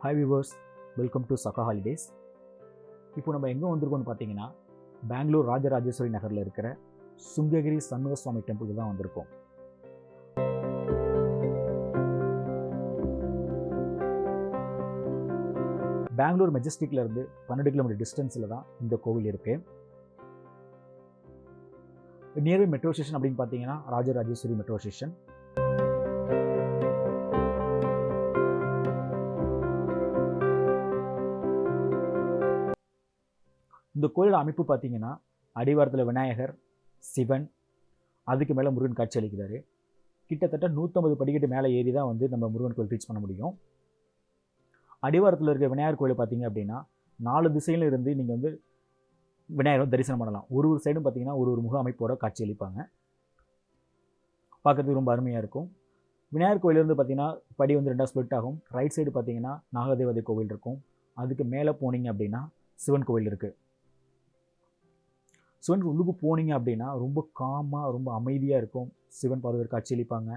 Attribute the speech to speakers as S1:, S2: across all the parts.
S1: Hi viewers welcome to Saga holidays இப்போ நம்ம எங்கே வந்திருக்கோம்னு பார்த்தீங்கன்னா பெங்களூர் ராஜராஜேஸ்வரி நகரில் இருக்கிற சுங்ககிரி சண்முக சுவாமி டெம்பிளுக்கு தான் வந்திருக்கோம். பெங்களூர் மெஜஸ்டிக்லேருந்து பன்னெண்டு கிலோமீட்டர் டிஸ்டன்ஸில் தான் இந்த கோவில் இருக்குது நியர்பை மெட்ரோ ஸ்டேஷன் அப்படின்னு பார்த்தீங்கன்னா ராஜராஜேஸ்வரி மெட்ரோ ஸ்டேஷன் இந்த கோயிலோட அமைப்பு பார்த்தீங்கன்னா அடிவாரத்தில் விநாயகர் சிவன் அதுக்கு மேலே முருகன் காட்சி அளிக்கிறார். கிட்டத்தட்ட நூற்றம்பது படிக்கட்டு மேலே ஏறி தான் வந்து நம்ம முருகன் கோயில் ரீச் பண்ண முடியும். அடிவாரத்தில் இருக்க விநாயகர் கோயில் பார்த்தீங்க அப்படின்னா நாலு திசையிலும் இருந்து நீங்கள் வந்து விநாயகரும் தரிசனம் பண்ணலாம். ஒரு ஒரு சைடும் பார்த்தீங்கன்னா ஒரு ஒரு முக அமைப்போட காட்சி அளிப்பாங்க. பார்க்கறதுக்கு ரொம்ப அருமையாக இருக்கும். விநாயகர் கோயிலேருந்து பார்த்தீங்கன்னா படி வந்து ரெண்டாக ஸ்ப்ளிட் ஆகும். ரைட் சைடு பார்த்தீங்கன்னா நாகதேவதை கோவில் இருக்கும். அதுக்கு மேலே போனீங்க அப்படின்னா சிவன் கோவில் இருக்குது சிவன் உள்ளுக்கு போனீங்க அப்படின்னா ரொம்ப காமாக ரொம்ப அமைதியாக இருக்கும். சிவன் பார்வதற்கு காட்சியளிப்பாங்க.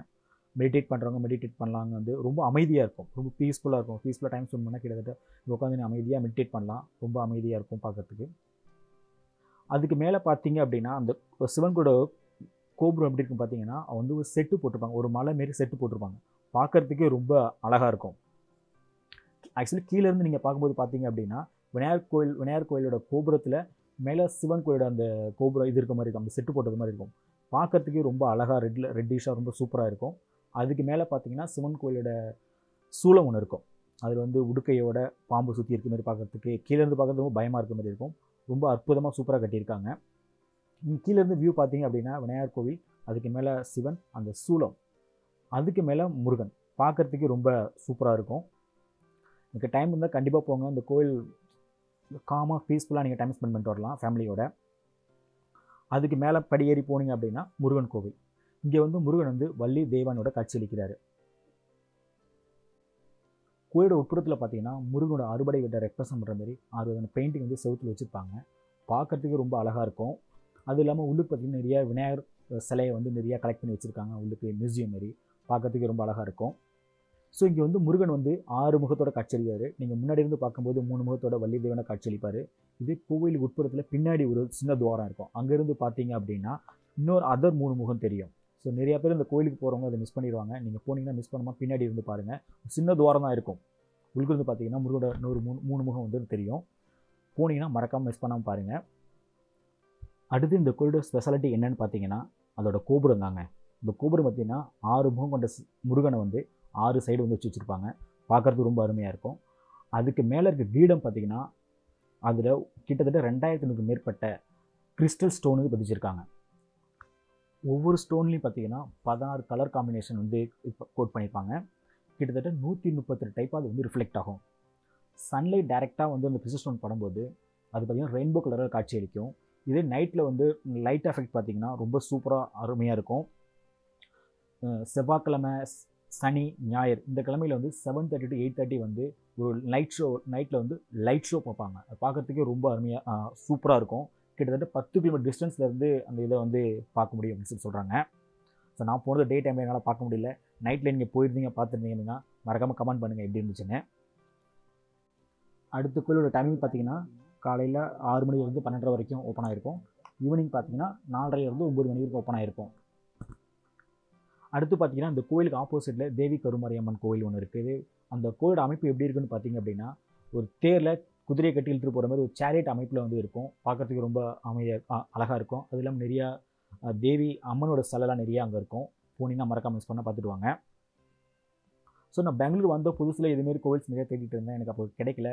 S1: மெடிடேட் பண்ணுறவங்க மெடிடேட் பண்ணலாங்க வந்து ரொம்ப அமைதியாக இருக்கும். ரொம்ப பீஸ்ஃபுல்லாக இருக்கும். பீஸ்ஃபுல்லாக டைம் ஸ்பெண்ட் பண்ணால் கிட்டத்தட்ட உட்காந்து அமைதியாக மெடிடேட் பண்ணலாம். ரொம்ப அமைதியாக இருக்கும் பார்க்கறதுக்கு. அதுக்கு மேலே பார்த்தீங்க அப்படின்னா அந்த சிவன் கூட கோபுரம் எப்படி இருக்கும் பார்த்தீங்கன்னா வந்து ஒரு செட்டு போட்டிருப்பாங்க. ஒரு மலை மாரி செட்டு போட்டிருப்பாங்க. பார்க்கறதுக்கே ரொம்ப அழகாக இருக்கும். ஆக்சுவலி கீழேருந்து நீங்கள் பார்க்கும்போது பார்த்தீங்க அப்படின்னா விநாயகர் கோயில் விநாயகர் கோயிலோட கோபுரத்தில் மேலே சிவன் கோயிலோட அந்த கோபுரம் இது இருக்க மாதிரி இருக்கும். அந்த செட்டு போட்டது மாதிரி இருக்கும். பார்க்கறதுக்கே ரொம்ப அழகாக ரெட்டில் ரெட்டிஷாக ரொம்ப சூப்பராக இருக்கும். அதுக்கு மேலே பார்த்தீங்கன்னா சிவன் கோயிலோட சூளம் ஒன்று இருக்கும். அதில் வந்து உடுக்கையோட பாம்பு சுற்றி இருக்க மாதிரி பார்க்கறதுக்கு கீழேருந்து பார்க்குறது ரொம்ப பயமாக இருக்க மாதிரி இருக்கும். ரொம்ப அற்புதமாக சூப்பராக கட்டியிருக்காங்க. கீழேருந்து வியூ பார்த்தீங்க அப்படின்னா விநாயகர் கோவில் அதுக்கு மேலே சிவன் அந்த சூளம் அதுக்கு மேலே முருகன். பார்க்குறதுக்கே ரொம்ப சூப்பராக இருக்கும். எனக்கு டைம் இருந்தால் கண்டிப்பாக போங்க. இந்த கோயில் காமாக பீஸ்ஃபுல்லாக நீங்கள் டைம் ஸ்பெண்ட் பண்ணிட்டு வரலாம் ஃபேமிலியோட அதுக்கு மேலே படியேறி போனீங்க அப்படின்னா முருகன் கோவில். இங்கே வந்து முருகன் வந்து வள்ளி தேவனோட காட்சியளிக்கிறாரு கோயிலோட உட்புறத்தில் பார்த்தீங்கன்னா முருகனோட அறுபடை விட்ட ரெப்ரசன்ட் பண்ணுற மாதிரி அறுபதான பெயிண்டிங் வந்து செவத்தில் வச்சுருப்பாங்க. பார்க்குறதுக்கு ரொம்ப அழகாக இருக்கும். அது இல்லாமல் உள்ளுக்கு பார்த்தீங்கன்னா நிறைய விநாயகர் சிலையை வந்து நிறையா கலெக்ட் பண்ணி வச்சுருக்காங்க. உள்ளுக்கு மியூசியம் மாரி. பார்க்குறதுக்கு ரொம்ப அழகாக இருக்கும். ஸோ இங்கே வந்து முருகன் வந்து ஆறு முகத்தோட காட்சியளிப்பார். நீங்கள் முன்னாடி இருந்து பார்க்கும்போது மூணு முகத்தோட வள்ளி தேவனை காட்சியளிப்பார். இது கோவில் உட்புறத்தில் பின்னாடி ஒரு சின்ன துவாரம் இருக்கும். அங்கேருந்து பார்த்தீங்க அப்படின்னா இன்னொரு அதர் மூணு முகம் தெரியும். ஸோ நிறைய பேர் இந்த கோயிலுக்கு போகிறவங்க அதை மிஸ் பண்ணிடுவாங்க. நீங்கள் போனீங்கன்னா மிஸ் பண்ணாமல் பின்னாடி இருந்து பாருங்கள் சின்ன துவாரம் தான் இருக்கும். உள்கிருந்து பார்த்தீங்கன்னா முருகோட நூறு மூணு மூணு முகம் வந்து தெரியும். போனீங்கன்னா மறக்காமல் மிஸ் பண்ணாமல் பாருங்கள் அடுத்து இந்த கோயிலோட ஸ்பெஷாலிட்டி என்னென்னு பார்த்தீங்கன்னா அதோட கோபுரம் தாங்க. இந்த கோபுரம் பார்த்தீங்கன்னா ஆறு முகம் கொண்ட முருகனை வந்து ஆறு சைடு வந்து வச்சு வச்சுருப்பாங்க. பார்க்குறதுக்கு ரொம்ப அருமையாக இருக்கும். அதுக்கு மேலே இருக்க கீடம் பார்த்தீங்கன்னா அதில் கிட்டத்தட்ட ரெண்டாயிரத்துக்கு மேற்பட்ட கிறிஸ்டல் ஸ்டோனு வந்து பதிச்சிருக்காங்க ஒவ்வொரு ஸ்டோன்லேயும் பார்த்தீங்கன்னா பதினாறு கலர் காம்பினேஷன் வந்து இப்போ கோட் பண்ணியிருப்பாங்க கிட்டத்தட்ட நூற்றி முப்பத்தெட்டு டைப்பாக அது வந்து ரிஃப்ளெக்ட் ஆகும். சன்லைட் டைரெக்டாக வந்து அந்த கிறிஸ்டல் ஸ்டோன் படும்போது அது பார்த்திங்கன்னா ரெயின்போ கலரில் காட்சி அளிக்கும். இதே நைட்டில் வந்து லைட் எஃபெக்ட் பார்த்திங்கன்னா ரொம்ப சூப்பராக அருமையாக இருக்கும். செவ்வாய்க்கிழமை சனி ஞாயிறு இந்த கிழமையில் வந்து seven thirty to eight thirty வந்து ஒரு லைட் ஷோ நைட்டில் வந்து லைட் ஷோ பார்ப்பாங்க. அது பார்க்குறதுக்கே ரொம்ப அருமையாக சூப்பராக இருக்கும். கிட்டத்தட்ட பத்து கிலோமீட்டர் டிஸ்டன்ஸ்லேருந்து அந்த இதை வந்து பார்க்க முடியும் அப்படின்னு சொல்லி சொல்கிறாங்க ஸோ நான் போனது டே டைமில் என்னால் பார்க்க முடியல. நைட்டில் நீங்கள் போயிருந்தீங்க பார்த்துருந்தீங்கன்னா மறக்காமல் கமெண்ட் பண்ணுங்கள் எப்படி இருந்துச்சுன்னு. அடுத்த கோயிலோட டைமிங் பார்த்தீங்கன்னா காலையில் ஆறு மணிலேருந்து பன்னெண்டரை வரைக்கும் ஓப்பன் ஆகிருக்கும் ஈவினிங் பார்த்தீங்கன்னா நாலரைலேருந்து ஒம்பது மணி வரைக்கும் ஓப்பன் ஆகிருக்கும் அடுத்து பார்த்தீங்கன்னா அந்த கோயிலுக்கு ஆப்போசிட்டில் தேவி கருமாரியம்மன் கோயில் ஒன்று இருக்குது அந்த கோயிலோட அமைப்பு எப்படி இருக்குன்னு பார்த்தீங்க அப்படின்னா ஒரு தேரில் குதிரையை கட்டி இழுத்துட்டு போகிற மாதிரி ஒரு சேரியட் அமைப்பில் வந்து இருக்கும். பார்க்குறதுக்கு ரொம்ப அமைதியாக அழகாக இருக்கும். அது இல்லாமல் நிறையா தேவி அம்மனோட சிலைலாம் நிறையா அங்கே இருக்கும். போனீங்கன்னா மறக்காம மிஸ் பண்ணால் பார்த்துட்டு வாங்க. ஸோ நான் பெங்களூர் வந்த புதுசில் இதுமாரி கோவில்ஸ் நிறையா தேடிட்டு இருந்தேன். எனக்கு அப்போ கிடைக்கல.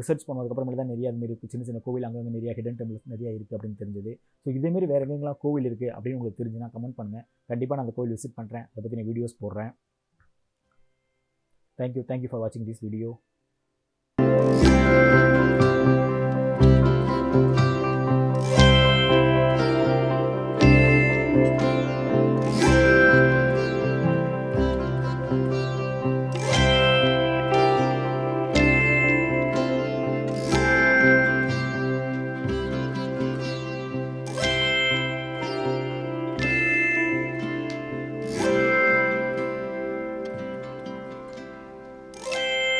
S1: ரிசர்ச் பண்ணதுக்கப்புறமேல தான் நிறையா அதுமாரி இருக்குது சின்ன சின்ன கோவில் அங்கே நிறைய நிறையா ஹிடன் டெம்பிள்ஸ் நிறையா இருக்குது அப்படின்னு தெரிஞ்சது. ஸோ இதேமாரி வேறு எங்கெங்கெல்லாம் கோவில் இருக்குது அப்படின்னு உங்களுக்கு தெரிஞ்சுன்னா கமெண்ட் பண்ணுங்கள் கண்டிப்பாக நான் அந்த கோவில் விசிட் பண்ணுறேன் அதை பற்றி நான் வீடியோஸ் போடுறேன். Thank you thank you for வாட்சிங் திஸ் வீடியோ